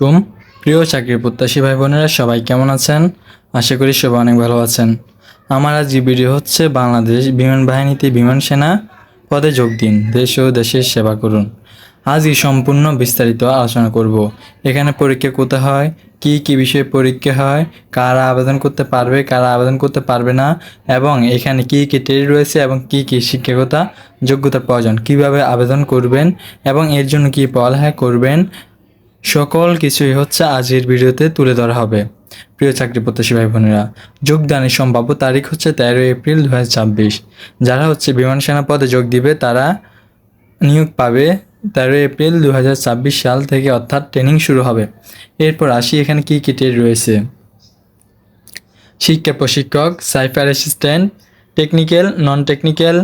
কুম প্রিয় চাকরি প্রত্যাশী ভাই বোনেরা সবাই কেমন আছেন? আশা করি সবাই অনেক ভালো আছেন। আমার আজ ভিডিও হচ্ছে বাংলাদেশ বিমান বাহিনীতে বিমান সেনা পদে যোগ দিন। দেশ ও দেশের সেবা করুন। আজ এই সম্পূর্ণ বিস্তারিত আলোচনা করব। এখানে পরীক্ষা কোথায় হয়, কি কি বিষয়ে পরীক্ষা হয়, কারা আবেদন করতে পারবে, কারা আবেদন করতে পারবে না, এবং এখানে কি কি ট্রেড রয়েছে এবং কি কি শিক্ষকতা, যোগ্যতা প্রয়োজন, কীভাবে আবেদন করবেন, এবং এর জন্য কি পড়ালেখা করবেন সকল কিছুই হচ্ছে আজকের ভিডিওতে তুলে ধরা হবে। প্রিয় চাকরি প্রত্যাশী ভাই বোনেরা যোগদানের সম্ভাব্য তারিখ হচ্ছে তেরো এপ্রিল দু যারা হচ্ছে বিমান সেনা পদে যোগ দিবে, তারা নিয়োগ পাবে তেরো এপ্রিল দু হাজার ছাব্বিশ সাল থেকে, অর্থাৎ ট্রেনিং শুরু হবে। এরপর আসি, এখানে কী কী ট্রেড রয়েছে? শিক্ষা প্রশিক্ষক, cipher assistant, technical non technical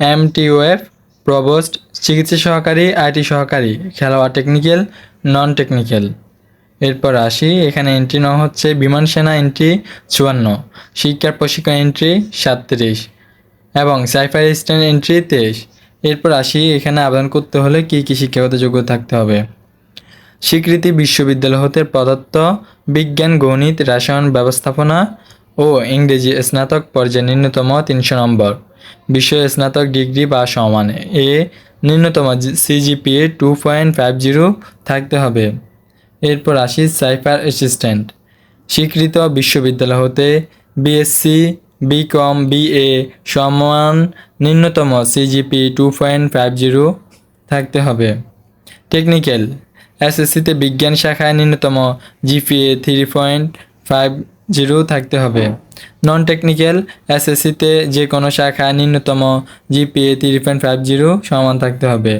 MTOF provost চিকিৎসা সহকারী, আইটি সহকারী, খেলোয়াড় টেকনিক্যাল নন টেকনিক্যাল এরপর আসি, এখানে এন্ট্রি নেওয়া হচ্ছে, বিমান সেনা এন্ট্রি চুয়ান্ন, শিক্ষার প্রশিক্ষণ এন্ট্রি সাতত্রিশ, এবং সাইফার স্ট্যান্ড এন্ট্রি তেইশ। এরপর আসি, এখানে আবেদন করতে হলে কী কী শিক্ষাগত যোগ্য থাকতে হবে? স্বীকৃতি বিশ্ববিদ্যালয় হতে প্রদত্ত বিজ্ঞান, গণিত, রসায়ন ব্যবস্থাপনা ও ইংরেজি স্নাতক পর্যায়ে ন্যূনতম তিনশো নম্বর। বিষয়ে স্নাতক ডিগ্রি বা সমান। এ ন্যূনতম CGPA two point five zero থাকতে হবে। এরপর আসি সাইফার অ্যাসিস্ট্যান্ট। স্বীকৃত বিশ্ববিদ্যালয় হতে বিএসসি বিকম বিএ সমান ন্যূনতম CGP two point five zero থাকতে হবে। টেকনিক্যাল এসএসসিতে বিজ্ঞান শাখায় ন্যূনতম GPA three point five zero থাকতে হবে। নন টেকনিক্যাল এসএসসিতে যে কোনো শাখায় ন্যূনতম GPA three point five zero সমান থাকতে হবে।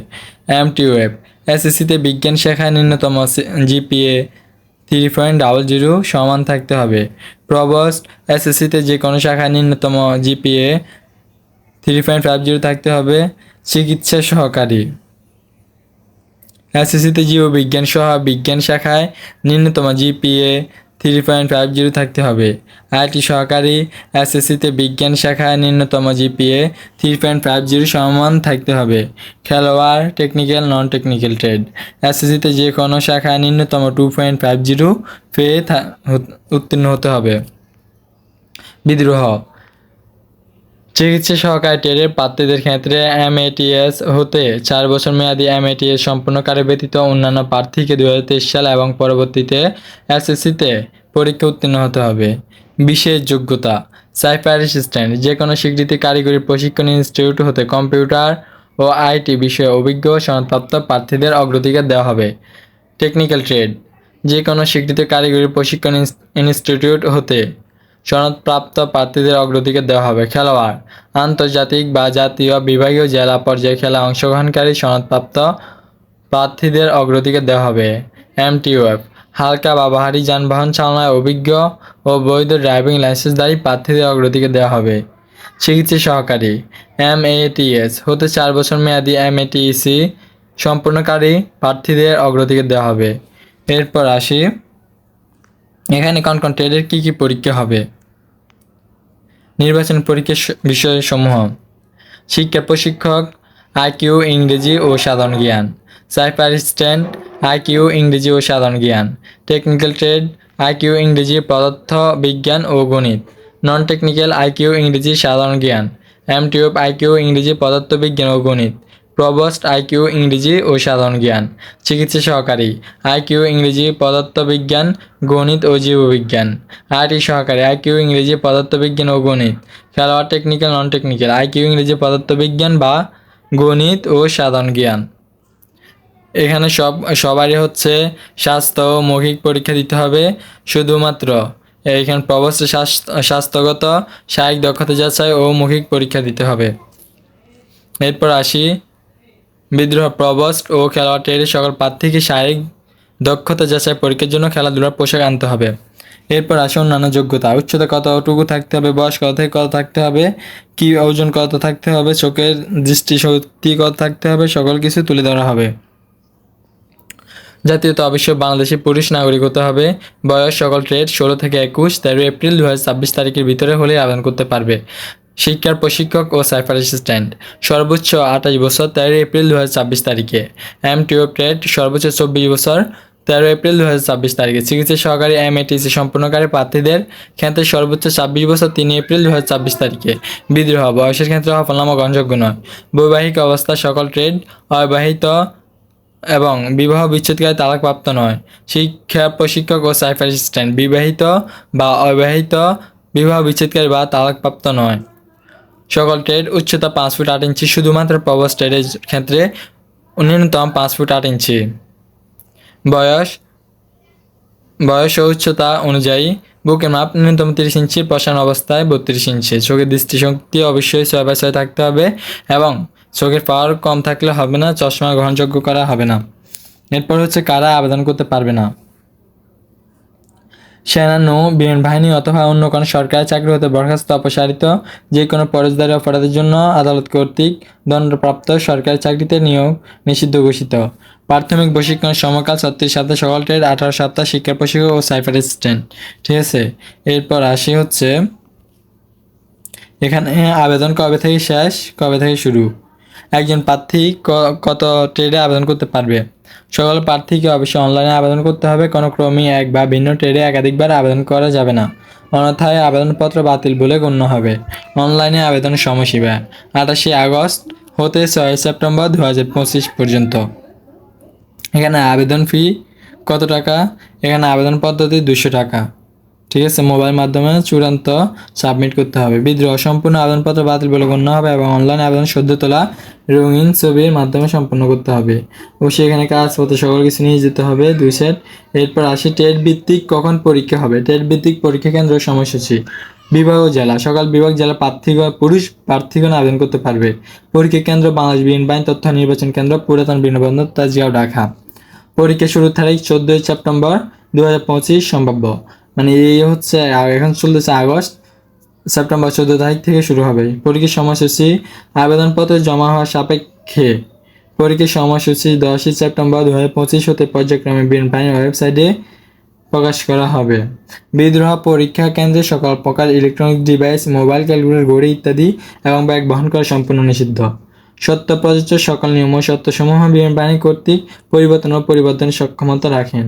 এমটিওএফ এসএসসিতে বিজ্ঞান শাখায় ন্যূনতম GPA three point double zero সমান থাকতে হবে। প্রবস্ট এসএসসিতে যে কোনো শাখায় ন্যূনতম GPA three point five zero থাকতে হবে। চিকিৎসা সহকারী এসএসসিতে জীব বিজ্ঞান সহ বিজ্ঞান শাখায় ন্যূনতম GPA three point five zero থাকতে হবে। আইটি সহকারী এসএসসিতে বিজ্ঞান শাখায় ন্যূনতম GPA three point five zero সমান থাকতে হবে। খেলোয়াড় টেকনিক্যাল নন টেকনিক্যাল ট্রেড এসএসসিতে যে কোনো শাখায় ন্যূনতম টু পয়েন্ট ফাইভ জিরো পেয়ে উত্তীর্ণ হতে হবে। বিদ্রোহ। চিকিৎসা সহকারী ট্রেডের প্রার্থীদের ক্ষেত্রে এমএটিএস হতে চার বছর মেয়াদী এমএটিএস সম্পূর্ণকারী ব্যতীত অন্যান্য প্রার্থীকে দু হাজার তেইশ সাল এবং পরবর্তীতে এসএসসিতে পরীক্ষা উত্তীর্ণ হতে হবে। বিশেষ যোগ্যতা সাইফার অ্যাসিস্ট্যান্ট যে কোনো স্বীকৃতি কারিগরি প্রশিক্ষণ ইনস্টিটিউট হতে কম্পিউটার ও আইটি বিষয়ে অভিজ্ঞ সনদপ্রাপ্ত প্রার্থীদের অগ্রাধিকার দেওয়া হবে। টেকনিক্যাল ট্রেড যে কোনো স্বীকৃত কারিগরি প্রশিক্ষণ ইনস্টিটিউট হতে সনদপ্রাপ্ত প্রার্থীদের অগ্রাধিকার দেওয়া হবে। খেলোয়াড়, আন্তর্জাতিক বা জাতীয় বিভাগীয় জেলা পর্যায়ে খেলা অংশগ্রহণকারী সনদপ্রাপ্ত প্রার্থীদের অগ্রাধিকার দেওয়া হবে। এমটিওএফ হালকা বা ভারী যানবাহন চালনায় অভিজ্ঞ ও বৈধ ড্রাইভিং লাইসেন্সধারী প্রার্থীদের অগ্রাধিকার দেওয়া হবে। চিকিৎসা সহকারী এম এটিএস হতে চার বছর মেয়াদী এম এটিসি সম্পূর্ণকারী প্রার্থীদের অগ্রাধিকার দেওয়া হবে। এরপর আসি এখানে কোন কোন ট্রেডের কী কী পরীক্ষা হবে? নির্বাচন পরীক্ষার বিষয়সমূহ। শিক্ষা প্রশিক্ষক আইকিউ ইংরেজি ও সাধারণ জ্ঞান। সাইফার স্ট্যান্ড আইকিউ ইংরেজি ও সাধারণ জ্ঞান। টেকনিক্যাল ট্রেড আইকিউ ইংরেজি পদার্থ বিজ্ঞান ও গণিত। নন টেকনিক্যাল আইকিউ ইংরেজি সাধারণ জ্ঞান। এমটিউব আইকিউ ইংরেজি পদার্থবিজ্ঞান ও গণিত। প্রবস্ট আইকিউ ইংরেজি ও সাধারণ জ্ঞান। চিকিৎসা সহকারী আইকিউ ইংরেজি পদার্থবিজ্ঞান, গণিত ও জীববিজ্ঞান। আইটি সহকারী আইকিউ ইংরেজি পদার্থবিজ্ঞান ও গণিত। খেলোয়াড় টেকনিক্যাল নন টেকনিক্যাল আইকিউ ইংরেজি পদার্থবিজ্ঞান বা গণিত ও সাধারণ জ্ঞান। এখানে সব, সবারই হচ্ছে স্বাস্থ্য ও মৌখিক পরীক্ষা দিতে হবে। শুধুমাত্র এখানে প্রবস্ত স্বাস্থ্যগত শারীরিক দক্ষতা যাচাই ও মৌখিক পরীক্ষা দিতে হবে। এরপর আসি বিদ্রোহ প্রবস্ট ও খেলোয়াড় ট্রেডের সকল প্রার্থীকে শারীরিক দক্ষতা যাচাই পরীক্ষার জন্য খেলাধুলার পোশাক আনতে হবে। এরপর আসে অন্যান্য যোগ্যতা। উচ্চতা কতটুকু থাকতে হবে? বয়স কত থেকে কত থাকতে হবে? কি ওজন কত থাকতে হবে? চোখের দৃষ্টিশক্তি কত থাকতে হবে? সকল কিছু তুলে ধরা হবে। জাতীয়তা অবশ্যই বাংলাদেশি পুরুষ নাগরিক হতে হবে। বয়স সকল ট্রেড ষোলো থেকে একুশ তেরো এপ্রিল দু হাজার ছাব্বিশ তারিখের ভিতরে হলে আবেদন করতে পারবে। শিক্ষার প্রশিক্ষক ও সাইফার অ্যাসিস্ট্যান্ট। সর্বোচ্চ আঠাশ বছর তেরো এপ্রিল দু হাজার ছাব্বিশ তারিখে। এম টিও ট্রেড সর্বোচ্চ চব্বিশ বছর তেরো এপ্রিল দু হাজার ছাব্বিশ তারিখে। চিকিৎসা সহকারী এম এটিসি সম্পূর্ণকারী প্রার্থীদের ক্ষেত্রে সর্বোচ্চ ছাব্বিশ বছর, তিন এপ্রিল দু হাজার ছাব্বিশ তারিখে। বিদ্রোহ, বয়সের ক্ষেত্রে সফলনামা গ্রহণযোগ্য নয়। বৈবাহিক অবস্থা, সকল ট্রেড অবিবাহিত এবং বিবাহ বিচ্ছেদকারী তালাকপ্রাপ্ত নয়। শিক্ষা প্রশিক্ষক ও সাইফার অ্যাসিস্ট্যান্ট, বিবাহিত বা অবিবাহিত বিবাহ বিচ্ছেদকারী বা তালাকপ্রাপ্ত নয়। সকল ট্রেড উচ্চতা পাঁচ ফুট আট ইঞ্চি শুধুমাত্র প্রবস ট্রেডের ক্ষেত্রে ন্যূনতম পাঁচ ফুট আট ইঞ্চি। বয়স বয়স ও উচ্চতা অনুযায়ী বুকের মাপ ন্যূনতম তিরিশ ইঞ্চি প্রসারণ অবস্থায় বত্রিশ ইঞ্চি। চোখের দৃষ্টিশক্তি অবশ্যই ছয় বাই ছয় থাকতে হবে এবং চোখের পাওয়ার কম থাকলে হবে না, চশমা গ্রহণযোগ্য করা হবে না। এরপর হচ্ছে কারা আবেদন করতে পারবে না। সেনা, নৌ বাহিনী অথবা অন্য কোনো সরকারি চাকরি হতে বরখাস্ত অপসারিত যে কোনো ফৌজদারি অপরাধের জন্য আদালত কর্তৃক দণ্ডপ্রাপ্ত সরকারি চাকরিতে নিয়োগ নিষিদ্ধ ঘোষিত। প্রাথমিক প্রশিক্ষণ সমকাল ছত্রিশ সপ্তাহ সকল ট্রেড, আঠারো সপ্তাহ শিক্ষা প্রশিক্ষক ও সাইফার অ্যাসিস্ট্যান্ট। ঠিক আছে? এরপর আসি হচ্ছে, এখানে আবেদন কবে থেকে শেষ? কবে থেকে শুরু? একজন প্রার্থী কত ট্রেডে আবেদন করতে পারবে? সকল প্রার্থীকে অবশ্যই অনলাইনে আবেদন করতে হবে। কোনো ক্রমে এক বা ভিন্ন ট্রেডে একাধিকবার আবেদন করা যাবে না। অন্যথায় আবেদনপত্র বাতিল বলে গণ্য হবে। অনলাইনে আবেদন সময়সীমা আঠাশে আগস্ট হতে ছয় সেপ্টেম্বর দু হাজার পঁচিশ পর্যন্ত। এখানে আবেদন ফি কত টাকা? এখানে আবেদন পদ্ধতি দুশো টাকা। ঠিক আছে, মোবাইল মাধ্যমে চূড়ান্ত সাবমিট করতে হবে। বিদ্রোহ, সম্পূর্ণ আবেদনপত্র বাতিল বলে গণ্য হবে এবং অনলাইন আবেদন সদ্য তোলা রঙিন ছবির মাধ্যমে সম্পন্ন করতে হবে। অবশ্যই এখানে কাগজপত্র সকল কিছু নিয়ে যেতে হবে, দুই সেট এরপর আসি টেট ভিত্তিক কখন পরীক্ষা হবে? টেট ভিত্তিক পরীক্ষা কেন্দ্র সময়সূচি। বিভাগ জেলা। সকাল বিভাগ, জেলা প্রার্থীগণ পুরুষ প্রার্থীগণ আবেদন করতে পারবে। পরীক্ষা কেন্দ্র বাংলাদেশ বিন বাহিনী তথ্য নির্বাচন কেন্দ্র পুরাতন বিনবন্দর তাজিয়াও ঢাকা। পরীক্ষা শুরুর তারিখ চোদ্দোই সেপ্টেম্বর দু হাজার পঁচিশ সম্ভাব্য। মানে এই হচ্ছে এখন চলতেছে আগস্ট, সেপ্টেম্বর চোদ্দ তারিখ থেকে শুরু হবে। পরীক্ষার সময়সূচি, আবেদনপত্র জমা হওয়ার সাপেক্ষে পরীক্ষার সময়সূচি দশই সেপ্টেম্বর দু হাজার পঁচিশ হতে পর্যায়ক্রমে বিন বাহিনীর ওয়েবসাইটে প্রকাশ করা হবে। বিদ্রোহ পরীক্ষা কেন্দ্রে সকল প্রকার ইলেকট্রনিক ডিভাইস, মোবাইল ক্যালকুলেটর, ঘড়ি ইত্যাদি এবং ব্যাগ বহন করা সম্পূর্ণ নিষিদ্ধ। সত্য প্রযোজ্য সকল নিয়ম ও সত্যসমূহ বিমান কর্তৃক পরিবর্তন ও পরিবর্তনের সক্ষমতা রাখেন।